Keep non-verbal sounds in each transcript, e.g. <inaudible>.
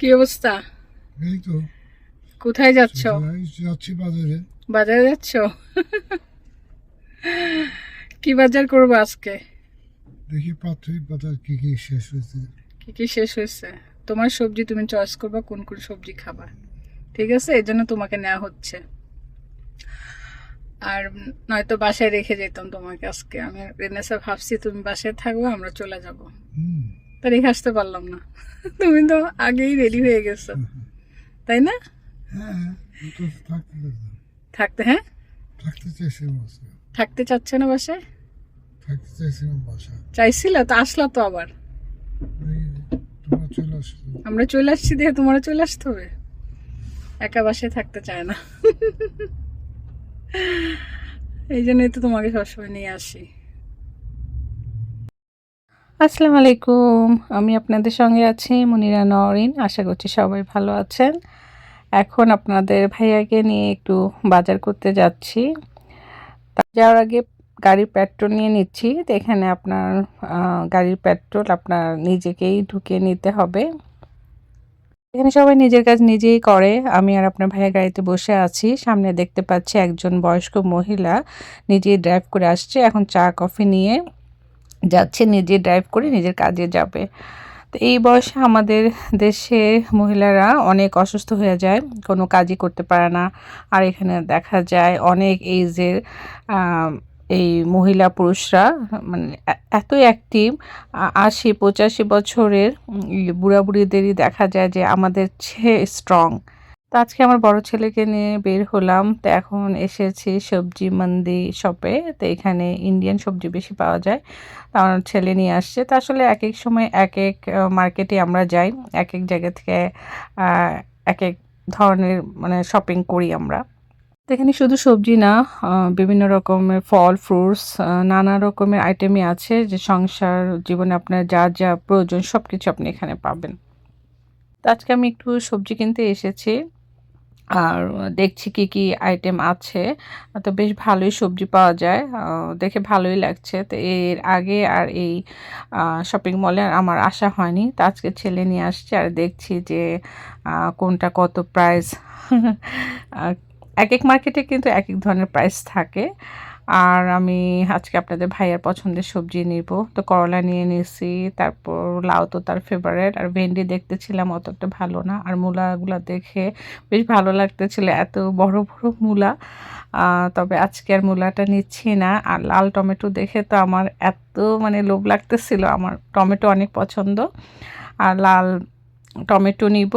কি অবস্থা? এই তো। কোথায় যাচ্ছ? যাচ্ছি বাজারে। বাজারে যাচ্ছ? কি বাজার করব আজকে? দেখি পাত্রী বাজার কি কি শেষ হয়েছে। কি কি শেষ হয়েছে? তোমার সবজি তুমি চয়েস করবা কোন কোন সবজি খাবা। ঠিক আছে? এই জন্য তোমাকে নেওয়া হচ্ছে। আর নয়তো বাসায় রেখে যেতাম তোমাকে আজকে। আমি রেনেসা ভাবছি তুমি বাসায় থাকব আমরা চলে যাব। তা রেখে আসতে পারলাম না। তুমি তো আগেই রেডি হয়ে গেছো। তাই না? হ্যাঁ থাকতে হ্যাঁ? থাকতে চাইছিলাম থাকতে চাচ্ছে না বাসায়? থাকতে চাইছিলাম বাসা চাইছিল তো আসলা তো আবার। তোমরা আমরা চলে আসছি দেখে তোমারও চলে আসতে হবে। একা বাসায় থাকতে চায় না। এই জন্যই তো তোমাকে সবসময় নিয়ে আসি। আসসালামু আলাইকুম। আমি আপনাদের সঙ্গে আছি মনিরা নরিন আশা করছি সবাই ভালো আছেন। এখন আপনাদের ভাইয়াকে নিয়ে একটু বাজার করতে যাচ্ছি। যাওয়ার আগে গাড়ির পেট্রোল নিয়ে নিচ্ছি। তো এখানে আপনার গাড়ির পেট্রোল আপনার নিজেকেই ঢুকিয়ে নিতে হবে। এখানে সবাই নিজের কাজ নিজেই করে। আমি আর আপনার ভাইয়া গাড়িতে বসে আছি। সামনে দেখতে পাচ্ছি একজন বয়স্ক মহিলা নিজেই ড্রাইভ করে আসছে। এখন চা, কফি নিয়ে যাচ্ছে নিজে ড্রাইভ করে নিজের কাজে যাবে। তো এই বয়সে আমাদের দেশে মহিলারা অনেক অসুস্থ হয়ে যায় কোনো কাজই করতে পারে না। আর এখানে দেখা যায় অনেক এইজের এই মহিলা পুরুষরা মানে এতই অ্যাক্টিভ আশি পঁচাশি বছরের উম, এই বুড়া বুড়িদেরই দেখা যায় যে আমাদের চেয়ে স্ট্রং তো আজকে আমার বড় ছেলেকে নিয়ে বের হলাম। তো এখন এসেছি সবজি মান্দি শপে তো এখানে ইন্ডিয়ান সবজি বেশি পাওয়া যায়। তো আমার ছেলে নিয়ে আসছে। তো আসলে এক এক সময় এক এক মার্কেটে আমরা যাই। এক এক জায়গা থেকে এক এক ধরনের মানে শপিং করি আমরা। তো এখানে শুধু সবজি না বিভিন্ন রকমের ফল ফ্রুটস নানা রকমের আইটেমই আছে যে সংসার, জীবনে আপনার যা যা প্রয়োজন সব কিছু আপনি এখানে পাবেন। তো আজকে আমি একটু সবজি কিনতে এসেছি। আর দেখছি কি কি আইটেম আছে। তো বেশ ভালোই সবজি পাওয়া যায়। দেখে ভালোই লাগছে। তো এর আগে আর এই শপিং মলে আমার আসা হয়নি। তো আজকে ছেলে নিয়ে আসছে আর দেখছি যে কোনটা কত প্রাইস এক এক মার্কেটে কিন্তু এক এক ধরনের প্রাইস থাকে। আর আমি আজকে আপনাদের ভাইয়ের পছন্দের সবজি নিব। তো করলা নিয়ে নিয়েছি, তারপর লাউ তো তার ফেভারেট আর ভেন্ডি দেখতেছিলাম অতটা ভালো না, আর মূলাগুলো দেখে বেশ ভালো লাগতেছিল, এত বড় বড় মূলা। তবে আজকে আর মূলাটা নিচ্ছি না, আর লাল টমেটো দেখে তো আমার এত মানে লোভ লাগতেছিল, আমার টমেটো অনেক পছন্দ। আর লাল টমেটো নিব,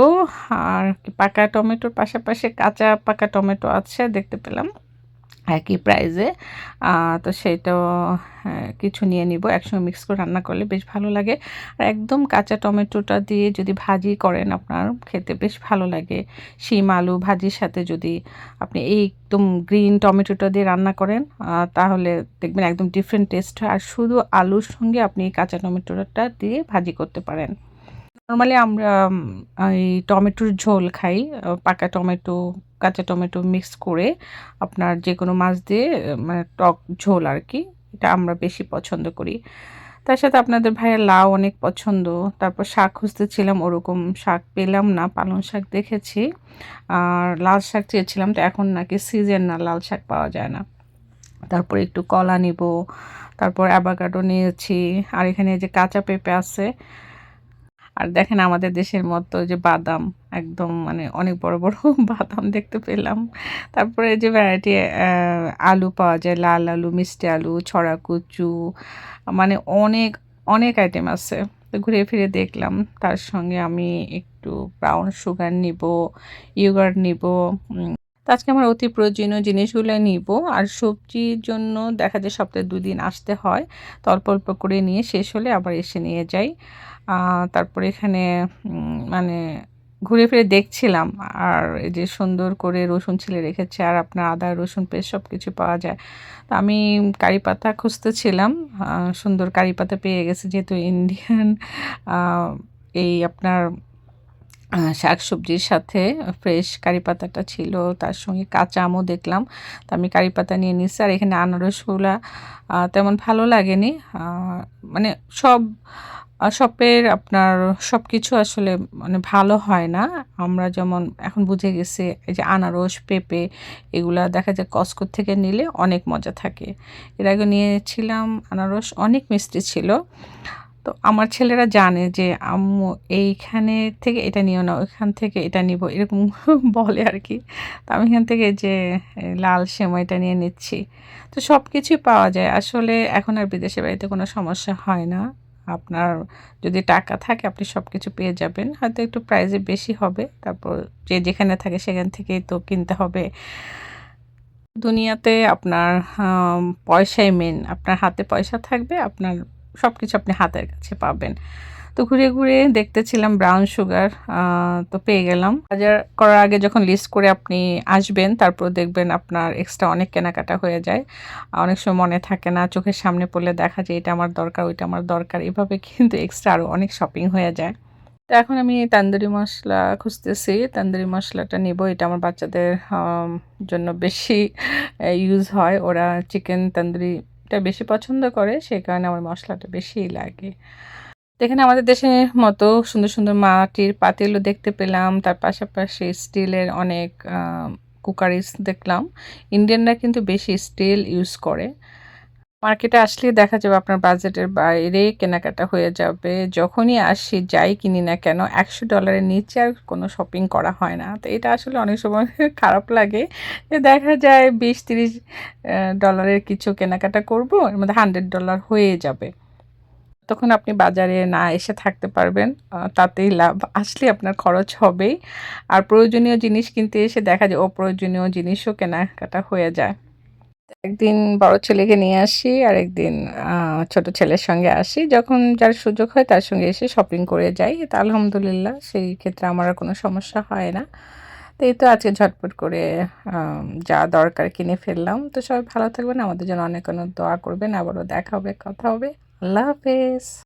আর পাকা টমেটোর পাশাপাশি কাঁচা পাকা টমেটো আছে, দেখতে পেলাম। একই প্রাইসে তো সেটাও হ্যাঁ, কিছু নিয়ে নিব। একসঙ্গে মিক্স করে রান্না করলে বেশ ভালো লাগে। আর একদম কাঁচা টমেটোটা দিয়ে যদি ভাজি করেন আপনার খেতে বেশ ভালো লাগে। শিম আলু ভাজির সাথে যদি আপনি এই একদম গ্রিন টমেটোটা দিয়ে রান্না করেন তাহলে দেখবেন একদম ডিফারেন্ট টেস্ট হয়। আর শুধু আলুর সঙ্গে আপনি কাঁচা টমেটোটা দিয়ে ভাজি করতে পারেন। নর্মালি আমরা এই টমেটোর ঝোল খাই পাকা টমেটো, কাঁচা টমেটো মিক্স করে আপনার যে কোনো মাছ দিয়ে মানে টক ঝোল আর কি এটা আমরা বেশি পছন্দ করি। তার সাথে আপনাদের ভাইয়ের লাউ অনেক পছন্দ, তারপর শাক খুঁজতেছিলাম, ওরকম শাক পেলাম না, পালং শাক দেখেছি, আর লাল শাক চেয়েছিলাম, তো এখন নাকি সিজন না, লাল শাক পাওয়া যায় না। তারপর একটু কলা নিব, তারপর অ্যাভাকাডো নিয়েছি, আর এখানে যে কাঁচা পেঁপে আছে আর দেখেন আমাদের দেশের মতো যে বাদাম, একদম মানে অনেক বড় বড় <laughs> বাদাম দেখতে পেলাম। তারপরে যে ভ্যারাইটি আলু পাওয়া যায়, লাল আলু, মিষ্টি আলু, ছড়া কুচু মানে অনেক অনেক আইটেম আছে। তো ঘুরে ফিরে দেখলাম, তার সঙ্গে আমি একটু ব্রাউন সুগার নিব ইয়োগার্ট নিব তো আজকে আমার অতি প্রয়োজনীয় জিনিসগুলো নিব। আর সবজির জন্য দেখা যায় সপ্তাহে দুদিন আসতে হয়, তো অল্প অল্প করে নিয়ে শেষ হলে আবার এসে নিয়ে যাই। তারপরে এখানে মানে ঘুরে ফিরে দেখছিলাম। আর এই যে সুন্দর করে রসুন ছিলে রেখেছে, আর আপনার আদা, রসুন পেস্ট সব কিছু পাওয়া যায়। তো আমি কারি পাতা খুঁজতেছিলাম সুন্দর কারি পাতা পেয়ে গেছে, যেহেতু ইন্ডিয়ান এই আপনার শাক সবজির সাথে ফ্রেশ কারি পাতাটা ছিল, তার সঙ্গে কাঁচা আমও দেখলাম। তো আমি কারি পাতা নিয়ে নিচ্ছি আর এখানে আনারসগুলা তেমন ভালো লাগেনি। মানে সব শপের আপনার সব কিছু আসলে মানে ভালো হয় না। আমরা যেমন এখন বুঝে গেছি এই যে আনারস, পেঁপে এগুলা দেখা যায় কসকো থেকে নিলে অনেক মজা থাকে। এর আগে নিয়েছিলাম আনারস, অনেক মিষ্টি ছিল। তো আমার ছেলেরা জানে যে, আম্মু, এইখানে থেকে এটা নিও না, ওইখান থেকে এটা নিব। এরকম <laughs> বলে আর কি তো আমি এখান থেকে যে লাল সেমাইটা নিয়ে নিচ্ছি। তো সব কিছুই পাওয়া যায়। আসলে এখন আর বিদেশে বাড়িতে কোনো সমস্যা হয় না। আপনার যদি টাকা থাকে, আপনি সব কিছু পেয়ে যাবেন। হয়তো একটু প্রাইজে বেশি হবে, তারপর যে যেখানে থাকে সেখান থেকেই তো কিনতে হবে। দুনিয়াতে আপনার পয়সাই মেন আপনার হাতে পয়সা থাকবে, আপনার সব কিছু আপনি হাতের কাছে পাবেন। তো ঘুরে ঘুরে দেখতেছিলাম ব্রাউন সুগার তো পেয়ে গেলাম। বাজার করার আগে যখন লিস্ট করে আপনি আসবেন, তারপর দেখবেন আপনার এক্সট্রা অনেক কেনাকাটা হয়ে যায়। অনেক সময় মনে থাকে না, চোখের সামনে পড়লে দেখা যায় এটা আমার দরকার, ওইটা আমার দরকার। এভাবে <laughs> কিন্তু এক্সট্রা আরও অনেক শপিং হয়ে যায়। তো এখন আমি তান্দুরি মশলা খুঁজতেছি। তান্দুরি মশলাটা নিব। এটা আমার বাচ্চাদের জন্য বেশি ইউজ হয়। ওরা চিকেন তান্দুরিটা বেশি পছন্দ করে, সেই কারণে আমার মশলাটা বেশি লাগে। এখানে আমাদের দেশের মতো সুন্দর সুন্দর মাটির পাতিলও দেখতে পেলাম। তার পাশাপাশি স্টিলের অনেক কুকারিস দেখলাম। ইন্ডিয়ানরা কিন্তু বেশি স্টিল ইউজ করে। মার্কেটে আসলে দেখা যাবে আপনার বাজেটের বাইরে কেনাকাটা হয়ে যাবে। যখনই আসি, যাই কিনি না কেন, একশো ডলারের নিচে আর কোনো শপিং করা হয় না। তো এটা আসলে অনেক সময় <laughs> খারাপ লাগে যে দেখা যায় বিশ তিরিশ ডলারের কিছু কেনাকাটা করব, এর মধ্যে হান্ড্রেড ডলার হয়ে যাবে। তখন আপনি বাজারে না এসে থাকতে পারবেন তাতেই লাভ আসলে আপনার খরচ হবেই। আর প্রয়োজনীয় জিনিস কিনতে এসে দেখা যায় অপ্রয়োজনীয় জিনিসও কেনাকাটা হয়ে যায়। একদিন বড় ছেলেকে নিয়ে আসি আর একদিন ছোট ছেলের সঙ্গে আসি। যখন যার সুযোগ হয় তার সঙ্গে এসে শপিং করে যাই। তা আলহামদুলিল্লাহ, সেই ক্ষেত্রে আমার আর কোনো সমস্যা হয় না। তো এই তো আজকে ঝটপট করে যা দরকার কিনে ফেললাম। তো সবাই ভালো থাকবেন, আমাদের জন্য অনেক অনেক দোয়া করবেন। আবারও দেখা হবে, কথা হবে। আল্লাহ হাফেজ